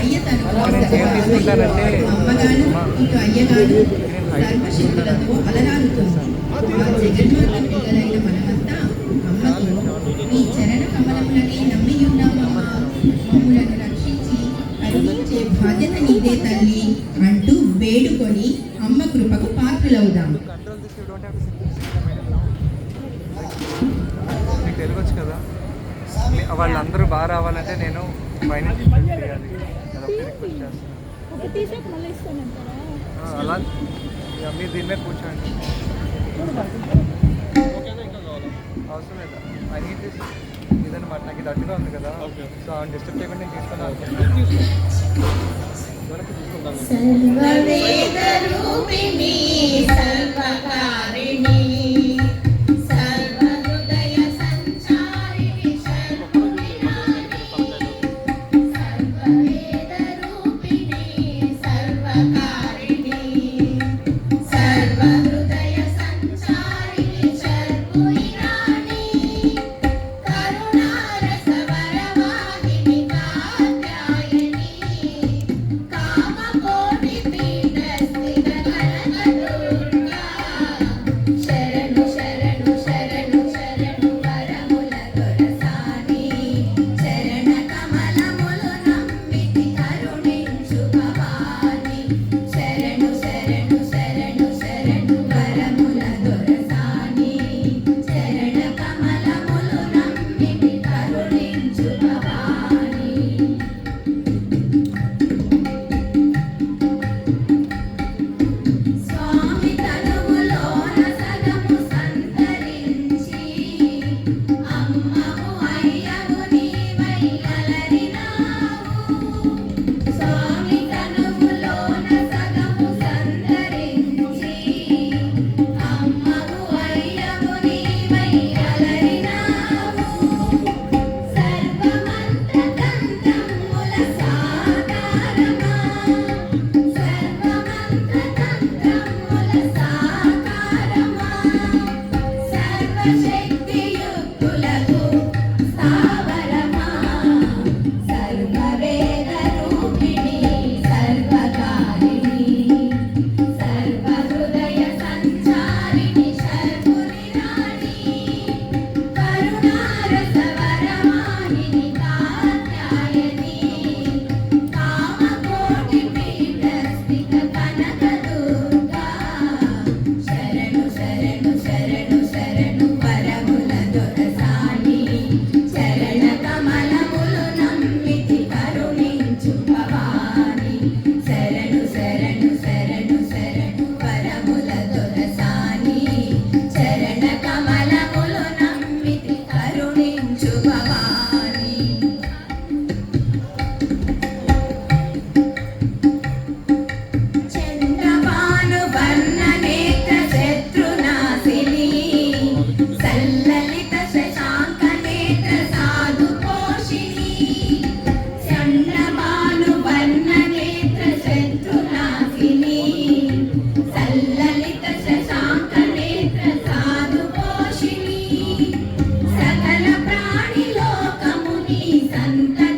అయ్య తను ఇటు అయ్యగాను సర్వశక్తులతో అలరారుతుంది ఆ జగన్మాత పిల్లలైన మనమంతా అమ్మకు ఈ చరణ కమలములనే నమ్మియున్నామమ్మా మమ్ములను రక్షించి కరుణించే బాధ్యత నీదే తల్లి అంటూ వేడుకొని అమ్మ కృపకు పాత్రులవుదాం control this you don't have to మీకు తెలుగు వచ్చు కదా వాళ్ళందరూ బాగా రావాలంటే నేను ఆ, అలా ఇక మీరు దీని మీద కూర్చోండి. అవసరం లేదా. ఐ నీడ్ దిస్ నాకు ఇది అడ్డుగా ఉంది కదా. సో ఆమె డిస్టర్బ్ చేయకుండా నేను తీసుకున్నాను. సర్వవేద Santa Lucía.